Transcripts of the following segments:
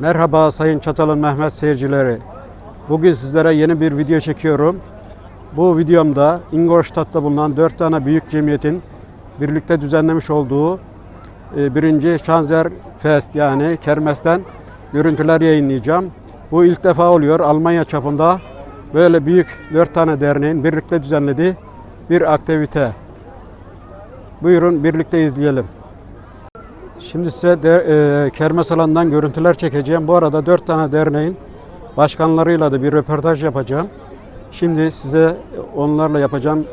Merhaba Sayın Çatalın Mehmet seyircileri. Bugün sizlere yeni bir video çekiyorum. Bu videomda Ingolstadt'ta bulunan dört tane büyük cemiyetin birlikte düzenlemiş olduğu e, birinci Şanzer Fest yani Kermes'ten görüntüler yayınlayacağım. Bu ilk defa oluyor Almanya çapında böyle büyük dört tane derneğin birlikte düzenlediği bir aktivite. Buyurun birlikte izleyelim. Şimdi size de, e, kermes alanından görüntüler çekeceğim. Bu arada dört tane derneğin başkanlarıyla da bir röportaj yapacağım. Şimdi size onlarla yapacağım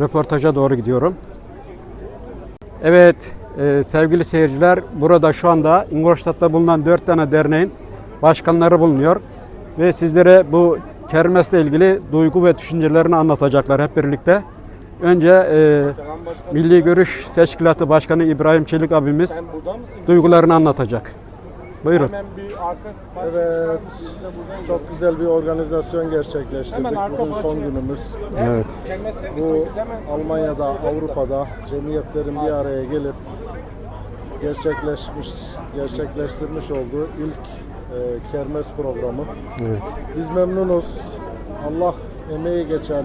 röportaja doğru gidiyorum. Evet e, sevgili seyirciler burada şu anda Ingolstadt'ta bulunan dört tane derneğin başkanları bulunuyor. Ve sizlere bu kermesle ilgili duygu ve düşüncelerini anlatacaklar hep birlikte. Önce e, Milli Görüş Teşkilatı Başkanı İbrahim Çelik abimiz duygularını anlatacak. Buyurun. Evet, çok güzel bir organizasyon gerçekleştirdik. Bugün son günümüz. Evet. Bu? Almanya'da, Avrupa'da cemiyetlerin bir araya gelip gerçekleşmiş, gerçekleştirmiş olduğu ilk e, kermes programı. Evet. Biz memnunuz. Allah emeği geçen,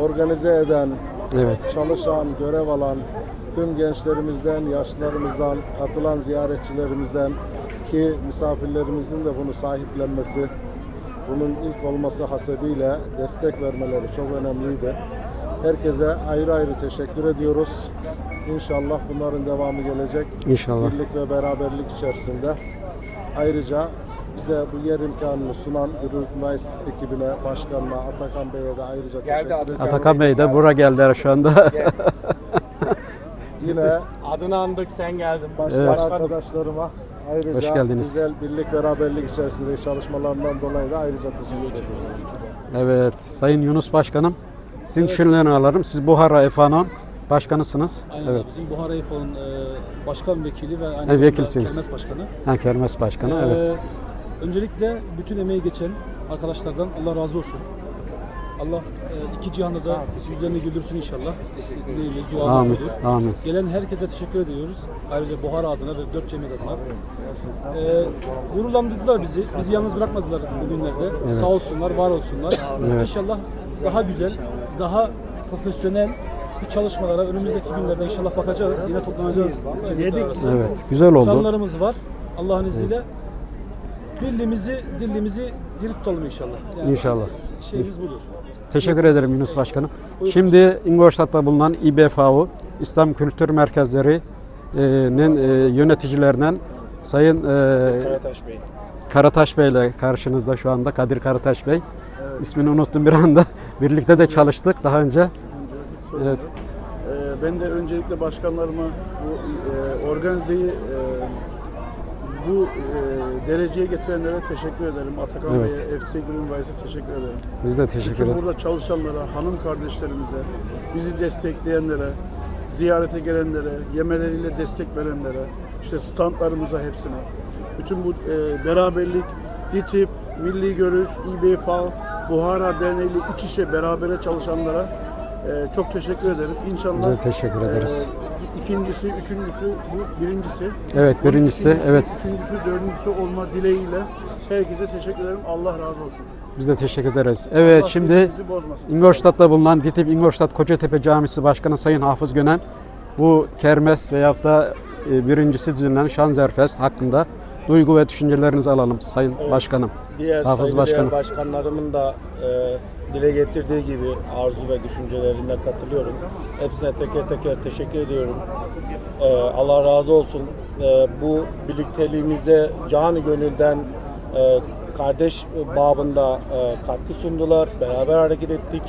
organize eden, Evet. çalışan, görev alan tüm gençlerimizden, yaşlılarımızdan, katılan ziyaretçilerimizden ki misafirlerimizin de bunu sahiplenmesi, bunun ilk olması hasebiyle destek vermeleri çok önemliydi. Herkese ayrı ayrı teşekkür ediyoruz. İnşallah bunların devamı gelecek. İnşallah. Birlik ve beraberlik içerisinde. Ayrıca bize bu yer imkanını sunan Gürültü ekibine, başkanına, Atakan Bey'e de ayrıca Geldi teşekkür Atakan. ediyorum. Atakan Bey de bura geldiler şu anda. Yine Adını andık sen geldin. başka Evet. arkadaşlarıma ayrıca Hoş geldiniz. güzel birlik beraberlik içerisinde çalışmalarından dolayı da ayrıca teşekkür ediyorum. evet. Sayın Yunus Başkanım. Sizin düşüncelerini alırım. Siz Buhara Efanon Başkanısınız. Aynen Evet. bizim Buhara Eyfol'un e, başkan vekili ve aynı Evet, zamanda vekilsiniz. Kermes başkanı. Ha, Kermes Başkanı. Ee, Evet. Öncelikle bütün emeği geçen arkadaşlardan Allah razı olsun. Allah e, iki cihanda da yüzlerini güldürsün inşallah. Dileğimiz, duamız Amin. budur. Amin. Gelen herkese teşekkür ediyoruz. Ayrıca Buhara adına ve dört cemiyet adına. Ee, gururlandırdılar bizi. Bizi yalnız bırakmadılar bugünlerde. Sağ olsunlar, var olsunlar. Evet. İnşallah daha güzel, daha profesyonel bir çalışmalara önümüzdeki günlerde inşallah bakacağız. Yine toplanacağız. Evet. Güzel oldu. Planlarımız var. Allah'ın izniyle birliğimizi, dirliğimizi diri tutalım inşallah. Yani İnşallah. Şeyimiz budur. Teşekkür ederim Yunus Başkanım. Şimdi Ingolstadt'ta bulunan İBFAU İslam Kültür Merkezleri'nin e, yöneticilerinden Sayın e, Karataş Bey. Karataş Bey ile karşınızda şu anda Kadir Karataş Bey. İsmini unuttum bir anda. Birlikte de çalıştık daha önce. Evet. Ben de öncelikle başkanlarıma bu e, organizeyi e, bu e, dereceye getirenlere teşekkür ederim. Atakan Evet. Bey'e, FC Greenwise'e teşekkür ederim. Biz de teşekkür Bütün ederiz. burada çalışanlara, hanım kardeşlerimize, bizi destekleyenlere, ziyarete gelenlere, yemeleriyle destek verenlere, işte standlarımıza hepsine. Bütün bu e, beraberlik, DİTİB, Milli Görüş, İBFA, Buhara Derneği ile iç içe berabere çalışanlara e, çok teşekkür ederim. İnşallah Biz de teşekkür ederiz. e, ikincisi, üçüncüsü, bu birincisi. Evet, birincisi, ikincisi, evet. Üçüncüsü, dördüncüsü olma dileğiyle herkese teşekkür ederim. Allah razı olsun. Biz de teşekkür ederiz. Evet Allah şimdi. İngolstadt'ta bulunan DİTİB İngolstadt Kocatepe Camisi Başkanı Sayın Hafız Gönen bu kermes veyahut da e, birincisi düzenlenen Şanzerfest hakkında duygu ve düşüncelerinizi alalım Sayın Başkanım. Diğer Hafız Başkanım. başkanlarımın da e, dile getirdiği gibi arzu ve düşüncelerine katılıyorum. Hepsine teker teker teşekkür ediyorum. E, Allah razı olsun. E, bu birlikteliğimize canı gönülden e, kardeş babında e, katkı sundular. Beraber hareket ettik.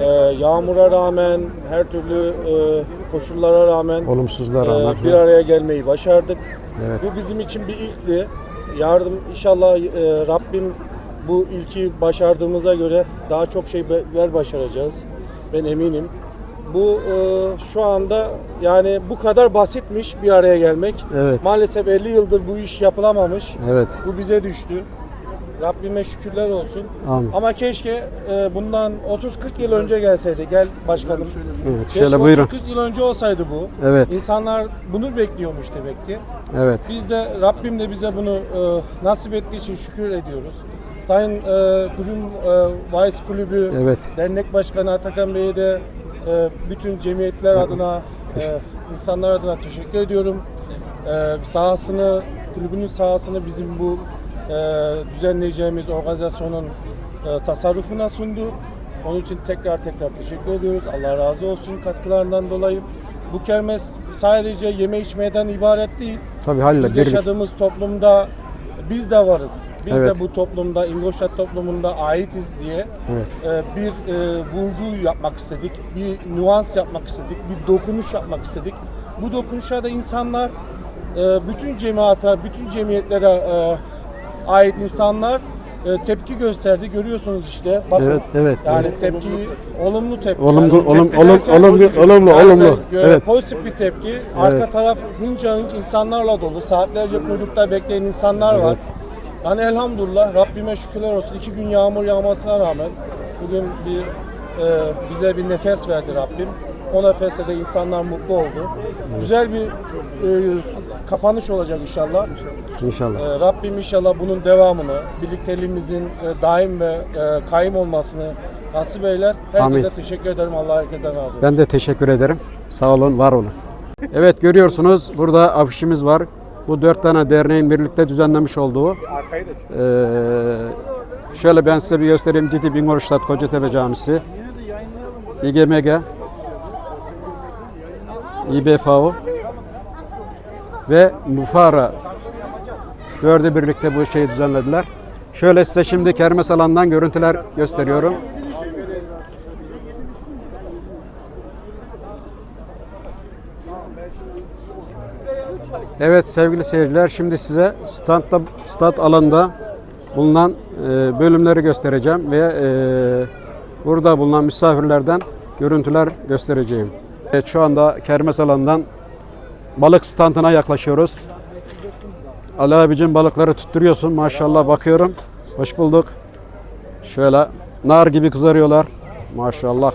E, yağmura rağmen, her türlü e, koşullara rağmen Olumsuzluğa e, rağmen. bir araya gelmeyi başardık. Evet. Bu bizim için bir ilkti. Yardım inşallah e, Rabbim bu ilki başardığımıza göre daha çok şeyler başaracağız. Ben eminim. Bu e, şu anda yani bu kadar basitmiş bir araya gelmek. Evet. Maalesef 50 yıldır bu iş yapılamamış. Evet. Bu bize düştü. Rabbime şükürler olsun. Amin. Ama keşke e, bundan 30-40 yıl önce gelseydi. Gel başkanım. Evet, Keşke şöyle buyurun. 30-40 yıl önce olsaydı bu. Evet. İnsanlar bunu bekliyormuş demek ki. Evet. Biz de Rabbim de bize bunu e, nasip ettiği için şükür ediyoruz. Sayın e, Kurum e, Vice Kulübü Evet. Dernek Başkanı Atakan Bey'e de e, bütün cemiyetler adına, e, insanlar adına teşekkür ediyorum. E, sahasını, kulübünün sahasını bizim bu e, düzenleyeceğimiz organizasyonun e, tasarrufuna sundu. Onun için tekrar tekrar teşekkür ediyoruz. Allah razı olsun katkılarından dolayı. Bu kermes sadece yeme içmeden ibaret değil. Tabii Halil'le Biz birlik. yaşadığımız toplumda biz de varız. Biz Evet. de bu toplumda, İngolstadt toplumunda aitiz diye Evet. e, bir e, vurgu yapmak istedik, bir nüans yapmak istedik, bir dokunuş yapmak istedik. Bu dokunuşa da insanlar, e, bütün cemaata, bütün cemiyetlere e, ait insanlar e, tepki gösterdi. Görüyorsunuz işte. Bakın, Evet, evet, Yani evet. tepki, olumlu tepki. Olumlu, Yani olum- olum- olumlu- olumlu, olumlu. Evet. Pozitif bir tepki. Arka taraf hınca hınç insanlarla dolu. Saatlerce kuyrukta bekleyen insanlar var. Evet. Yani elhamdülillah Rabbime şükürler olsun. İki gün yağmur yağmasına rağmen bugün bir e, bize bir nefes verdi Rabbim. O nefeste de insanlar mutlu oldu. Güzel bir e, kapanış olacak inşallah. İnşallah. E, Rabbim inşallah bunun devamını, birlikteliğimizin e, daim ve e, kaim olmasını nasip eyler. Herkese Amin. teşekkür ederim. Allah herkese razı olsun. Ben de teşekkür ederim. Sağ olun, var olun. Evet görüyorsunuz burada afişimiz var. Bu dört tane derneğin birlikte düzenlemiş olduğu. Eee, şöyle ben size bir göstereyim. Didi Ingolstadt Kocatepe Camisi. İGMG. İBFAO. Ve Mufara. Dördü birlikte bu şeyi düzenlediler. Şöyle size şimdi kermes alanından görüntüler gösteriyorum. Evet sevgili seyirciler şimdi size standta, stat alanında bulunan e, bölümleri göstereceğim ve e, burada bulunan misafirlerden görüntüler göstereceğim. Evet, şu anda kermes alanından balık standına yaklaşıyoruz. Ali abicim balıkları tutturuyorsun maşallah bakıyorum. Hoş bulduk. Şöyle nar gibi kızarıyorlar. Maşallah.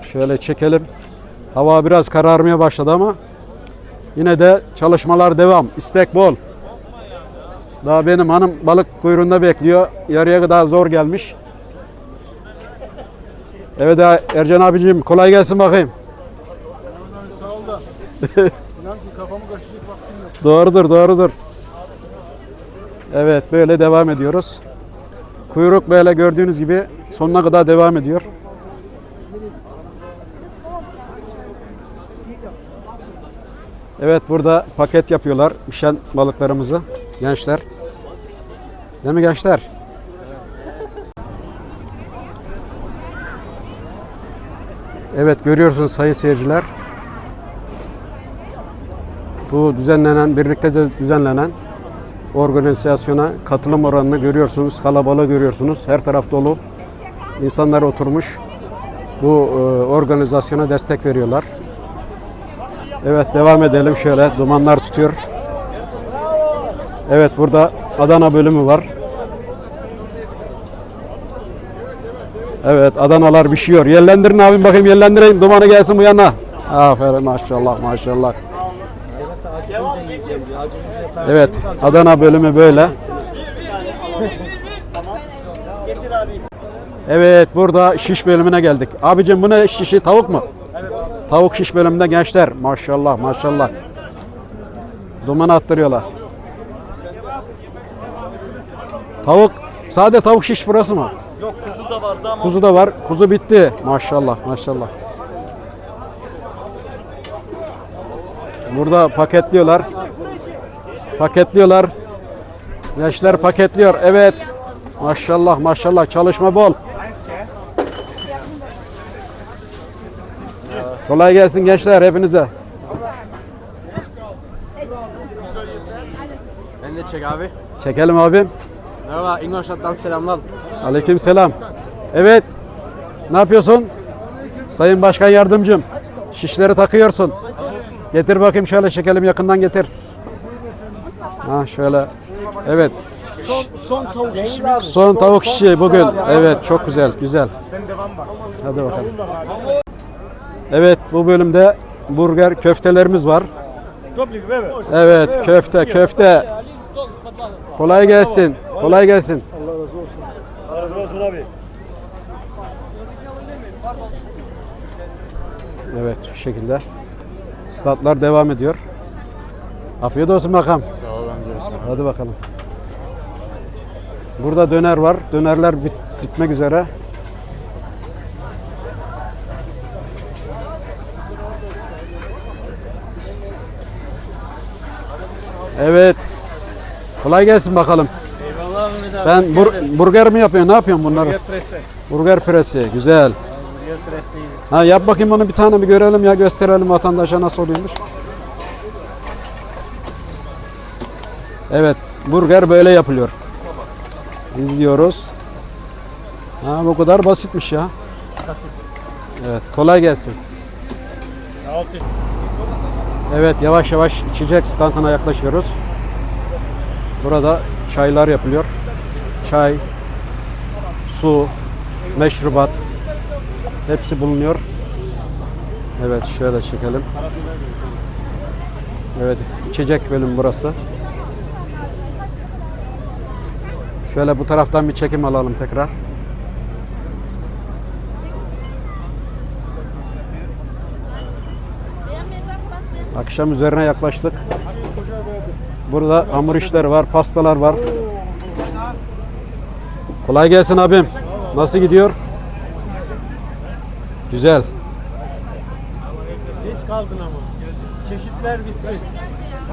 Şöyle çekelim. Hava biraz kararmaya başladı ama yine de çalışmalar devam. İstek bol. Daha benim hanım balık kuyruğunda bekliyor. Yarıya kadar zor gelmiş. Evet Ercan abicim kolay gelsin bakayım. Doğrudur, doğrudur. Evet, böyle devam ediyoruz. Kuyruk böyle gördüğünüz gibi sonuna kadar devam ediyor. Evet, burada paket yapıyorlar pişen balıklarımızı gençler. Değil mi gençler? Evet, görüyorsunuz sayın seyirciler. Bu düzenlenen, birlikte düzenlenen organizasyona katılım oranını görüyorsunuz, kalabalığı görüyorsunuz. Her taraf dolu. İnsanlar oturmuş. Bu e, organizasyona destek veriyorlar. Evet devam edelim şöyle. Dumanlar tutuyor. Evet burada Adana bölümü var. Evet Adanalar pişiyor. Yerlendirin abim bakayım yerlendireyim. Dumanı gelsin bu yana. Aferin maşallah maşallah. Evet, Adana bölümü böyle. Evet, burada şiş bölümüne geldik. Abicim bu ne şişi? Tavuk mu? Tavuk şiş bölümünde gençler. Maşallah, maşallah. Duman attırıyorlar. Tavuk, sade tavuk şiş burası mı? Yok, kuzu da vardı ama. Kuzu da var. Kuzu bitti. Maşallah, maşallah. Burada paketliyorlar. Paketliyorlar. Gençler paketliyor. Evet. Maşallah maşallah çalışma bol. Kolay gelsin gençler hepinize. Ben de çek abi. Çekelim abim. Merhaba Ingolstadt'tan selamlar. Aleyküm selam. Evet. Ne yapıyorsun? Sayın Başkan Yardımcım. Şişleri takıyorsun. Getir bakayım şöyle çekelim yakından getir. Ha şöyle. Evet. Son tavuk işimiz. Son tavuk şişi bugün. Evet çok güzel güzel. Hadi bakalım. Evet bu bölümde burger köftelerimiz var. Evet köfte köfte. Kolay gelsin. Kolay gelsin. Evet bu şekilde. Statlar devam ediyor. Afiyet olsun bakalım. Amca. Hadi bakalım. Burada döner var. Dönerler bit- bitmek üzere. Evet. Kolay gelsin bakalım. Eyvallah Mehmet abi. Sen bur- burger mi yapıyorsun? Ne yapıyorsun bunları? presi. Burger presi. Güzel. Burger presteyiz. Ha yap bakayım bunu bir tane bir görelim ya gösterelim vatandaşa nasıl oluyormuş. Evet, burger böyle yapılıyor. İzliyoruz. Ha bu kadar basitmiş ya. Basit. Evet, kolay gelsin. Evet, yavaş yavaş içecek standına yaklaşıyoruz. Burada çaylar yapılıyor. Çay, su, meşrubat hepsi bulunuyor. Evet, şöyle çekelim. Evet, içecek bölüm burası. Şöyle bu taraftan bir çekim alalım tekrar. Akşam üzerine yaklaştık. Burada hamur işleri var, pastalar var. Kolay gelsin abim. Nasıl gidiyor? Güzel. Geç kaldın ama. Çeşitler bitti.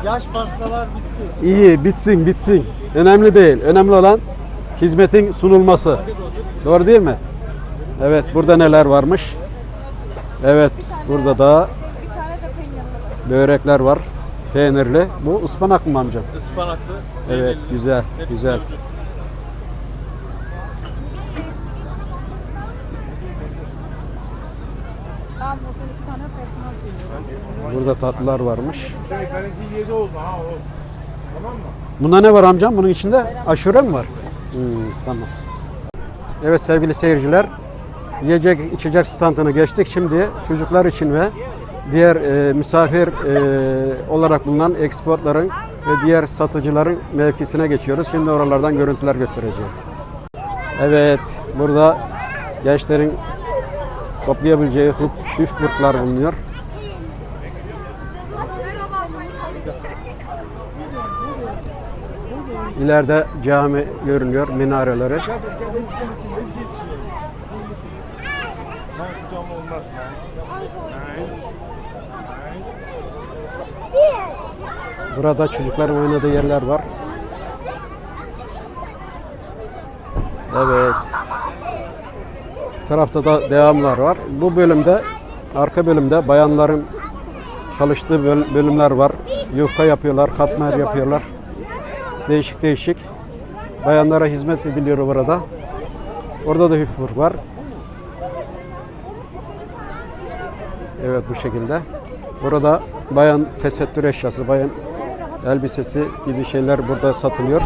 Yaş pastalar bitti. İyi, bitsin, bitsin. Önemli değil. Önemli olan hizmetin sunulması. Doğru değil mi? Evet, burada neler varmış? Evet, burada da var. börekler var. Peynirli. Bu ıspanak mı amcam? Ispanaklı. Evet, güzel, güzel. Burada tatlılar varmış. Benimki 7 oldu ha o. Tamam mı? Bunda ne var amcam? Bunun içinde aşure mi var? Hmm, tamam. Evet sevgili seyirciler, yiyecek içecek standını geçtik. Şimdi çocuklar için ve diğer e, misafir e, olarak bulunan exportların ve diğer satıcıların mevkisine geçiyoruz. Şimdi oralardan görüntüler göstereceğim. Evet, burada gençlerin toplayabileceği hüf- hüfburtlar bulunuyor. İleride cami görünüyor, minareleri. Burada çocukların oynadığı yerler var. Evet. Bu tarafta da devamlar var. Bu bölümde, arka bölümde bayanların çalıştığı böl- bölümler var. Yufka yapıyorlar, katmer yapıyorlar. Değişik değişik. Bayanlara hizmet ediliyor burada. Orada da hüfur var. Evet bu şekilde. Burada bayan tesettür eşyası, bayan elbisesi gibi şeyler burada satılıyor.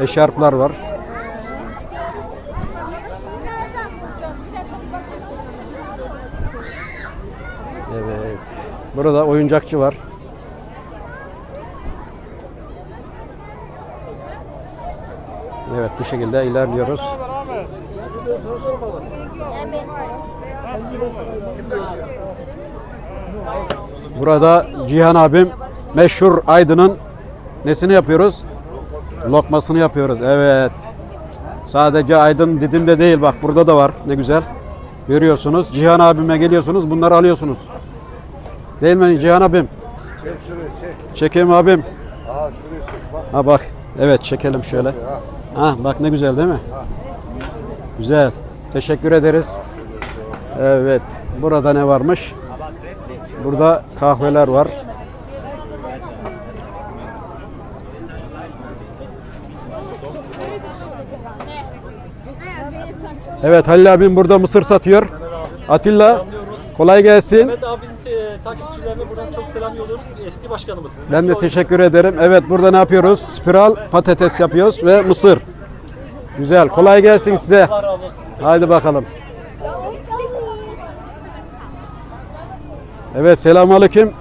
Eşarplar var. Evet. Burada oyuncakçı var. Evet bu şekilde ilerliyoruz. Burada Cihan abim meşhur Aydın'ın nesini yapıyoruz? Lokmasını yapıyoruz. Evet. Sadece Aydın Didim'de değil bak burada da var. Ne güzel. Görüyorsunuz. Cihan abime geliyorsunuz. Bunları alıyorsunuz. Değil mi Cihan abim? Çek şurayı çek. Çekeyim abim. Aha şurayı çek bak. Ha bak. Evet çekelim şöyle. Ha bak ne güzel değil mi? Güzel. Teşekkür ederiz. Evet. Burada ne varmış? Burada kahveler var. Evet Halil abim burada mısır satıyor. Atilla Kolay gelsin. Mehmet abiniz e, takipçilerine buradan çok selam yolluyoruz. Eski başkanımız. Ben de teşekkür ederim. Evet burada ne yapıyoruz? Spiral patates yapıyoruz ve mısır. Güzel. Kolay gelsin size. Allah razı olsun. Haydi bakalım. Evet selamünaleyküm.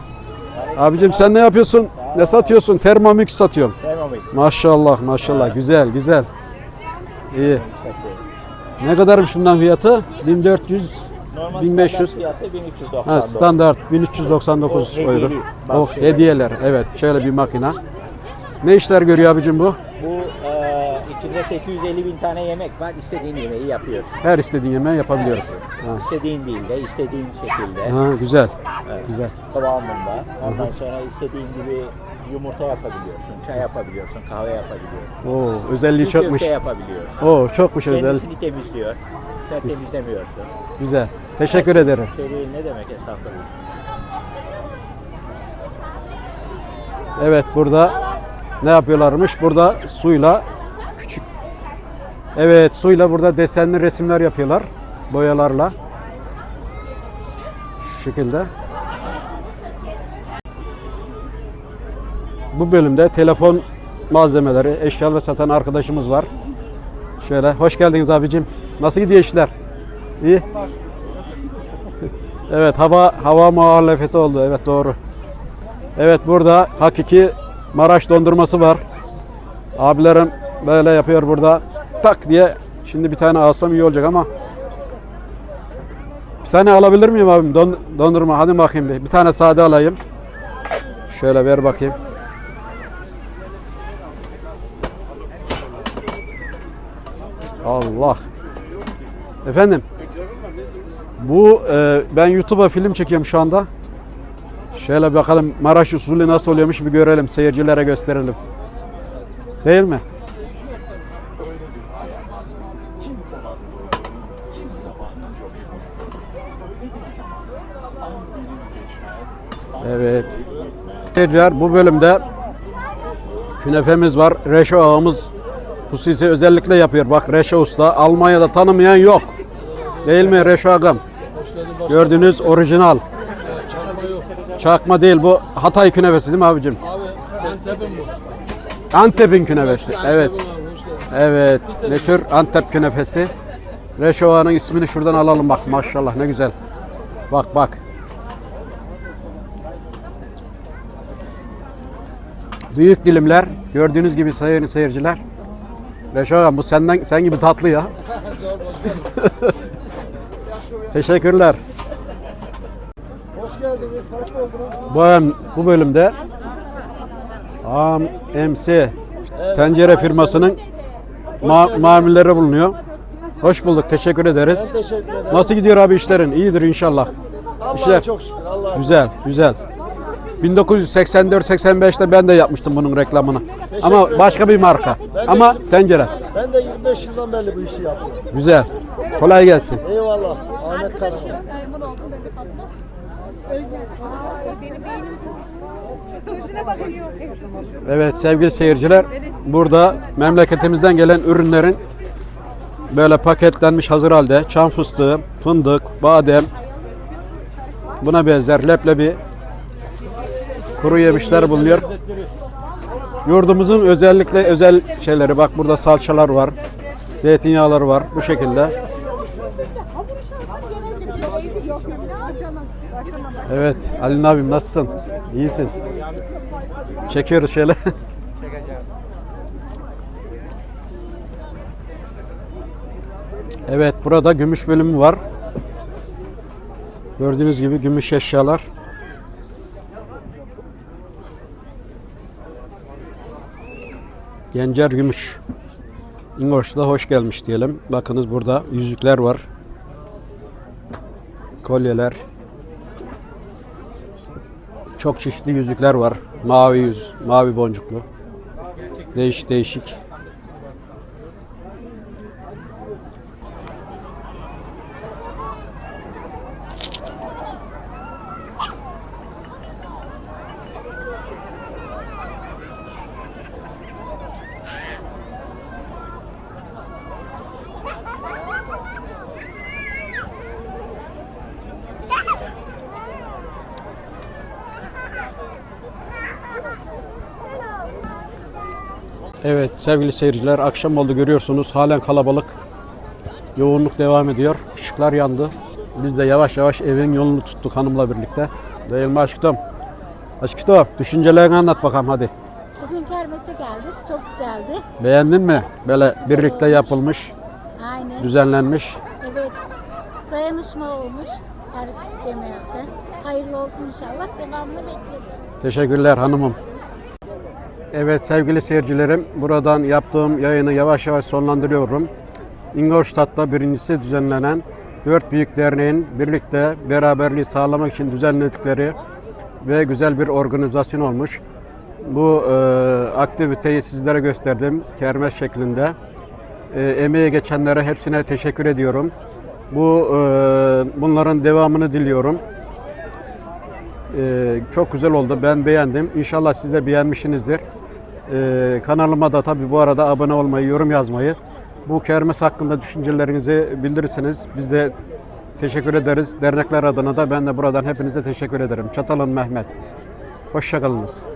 Abicim sen ne yapıyorsun? Ne satıyorsun? Thermomix satıyorum. Maşallah maşallah güzel güzel. İyi. Ne kadarım şundan fiyatı? 1400 1500 fiyatı 1390. Ha, standart 1399 O euro. Oh bazı şeyler. hediyeler. Evet şöyle bir makina. Ne işler görüyor abicim bu? Bu e, içinde 850 bin tane yemek var. İstediğin yemeği yapıyorsun. Her istediğin yemeği yapabiliyoruz. Ha. İstediğin değil de istediğin şekilde Ha, güzel. Güzel. kıvamında. Ondan sonra istediğin gibi yumurta yapabiliyorsun, çay yapabiliyorsun, kahve yapabiliyorsun. Oo, özelliği çokmuş. köfte yapabiliyorsun. Oo, çokmuş özel. Kendisini temizliyor. Sen temizlemiyorsun. Güzel. Teşekkür ederim. Şey değil ne demek estağfurullah. Evet burada ne yapıyorlarmış? Burada suyla küçük Evet suyla burada desenli resimler yapıyorlar. Boyalarla. Şu şekilde. Bu bölümde telefon malzemeleri, eşyalar satan arkadaşımız var. Şöyle hoş geldiniz abicim. Nasıl gidiyor işler? İyi. Evet hava hava muhalefeti oldu. Evet doğru. Evet burada hakiki Maraş dondurması var. Abilerim böyle yapıyor burada. Tak diye. Şimdi bir tane alsam iyi olacak ama. Bir tane alabilir miyim abim? Don- dondurma. Hadi bakayım bir. Bir tane sade alayım. Şöyle ver bakayım. Allah. Efendim. Bu e, ben YouTube'a film çekiyorum şu anda. Şöyle bakalım Maraş usulü nasıl oluyormuş bir görelim, seyircilere gösterelim. Değil mi? Evet. Seyirciler bu bölümde künefemiz var. Reşo ağamız hususi özellikle yapıyor. Bak Reşo Usta. Almanya'da tanımayan yok. Değil mi Reşo ağam? Gördüğünüz orijinal. Çakma değil bu Hatay künefesi değil mi abicim? Abi Antep'in bu. Antep'in künefesi. Evet. Evet. Meşhur Antep künefesi. Reşova'nın ismini şuradan alalım bak maşallah ne güzel. Bak bak. Büyük dilimler. Gördüğünüz gibi sayın seyirciler. Reşova bu senden sen gibi tatlı ya. Teşekkürler. Hoş geldiniz. Hoş bulduk. Bu, hem- bu bölümde AMC tencere firmasının ma- mamulleri bulunuyor. Hoş bulduk. Teşekkür ederiz. Teşekkür ederim. Nasıl gidiyor abi işlerin? İyidir inşallah. Allah'a İşler çok şükür. Allah'a güzel, güzel. 1984-85'te ben de yapmıştım bunun reklamını. Ama başka bir marka. Ama tencere. Ben de 25 yıldan beri bu işi yapıyorum. Güzel. Kolay gelsin. Eyvallah. Ahmet Karaman. Evet sevgili seyirciler, burada memleketimizden gelen ürünlerin böyle paketlenmiş hazır halde çam fıstığı, fındık, badem, buna benzer leblebi, kuru yemişler bulunuyor. Yurdumuzun özellikle özel şeyleri bak burada salçalar var, zeytinyağları var bu şekilde. Evet Ali abim nasılsın? İyisin. Çekiyoruz şöyle. Evet burada gümüş bölümü var. Gördüğünüz gibi gümüş eşyalar. Gencer Gümüş. İngolç'ta hoş gelmiş diyelim. Bakınız burada yüzükler var. Kolyeler. Çok çeşitli yüzükler var. Mavi yüz, mavi boncuklu. Değişik değişik. Sevgili seyirciler akşam oldu görüyorsunuz halen kalabalık. Yoğunluk devam ediyor. Işıklar yandı. Biz de yavaş yavaş evin yolunu tuttuk hanımla birlikte. Değil mi aşkım? Aşkım düşüncelerini anlat bakalım hadi. Bugün kermese geldik. Çok güzeldi. Beğendin mi? Böyle birlikte yapılmış, Aynen. düzenlenmiş. Evet. Dayanışma olmuş her cemiyete. Hayırlı olsun inşallah. Devamını bekleriz. Teşekkürler hanımım. Evet sevgili seyircilerim, buradan yaptığım yayını yavaş yavaş sonlandırıyorum. Ingolstadt'ta birincisi düzenlenen Dört Büyük Derneğin birlikte beraberliği sağlamak için düzenledikleri ve güzel bir organizasyon olmuş. Bu e, aktiviteyi sizlere gösterdim kermes şeklinde. E, emeğe geçenlere hepsine teşekkür ediyorum. Bu e, bunların devamını diliyorum. Ee, çok güzel oldu. Ben beğendim. İnşallah siz de beğenmişsinizdir. Ee, kanalıma da tabii bu arada abone olmayı, yorum yazmayı, bu kermes hakkında düşüncelerinizi bildirirseniz biz de teşekkür ederiz. Dernekler adına da ben de buradan hepinize teşekkür ederim. Çatalın Mehmet. Hoşçakalınız.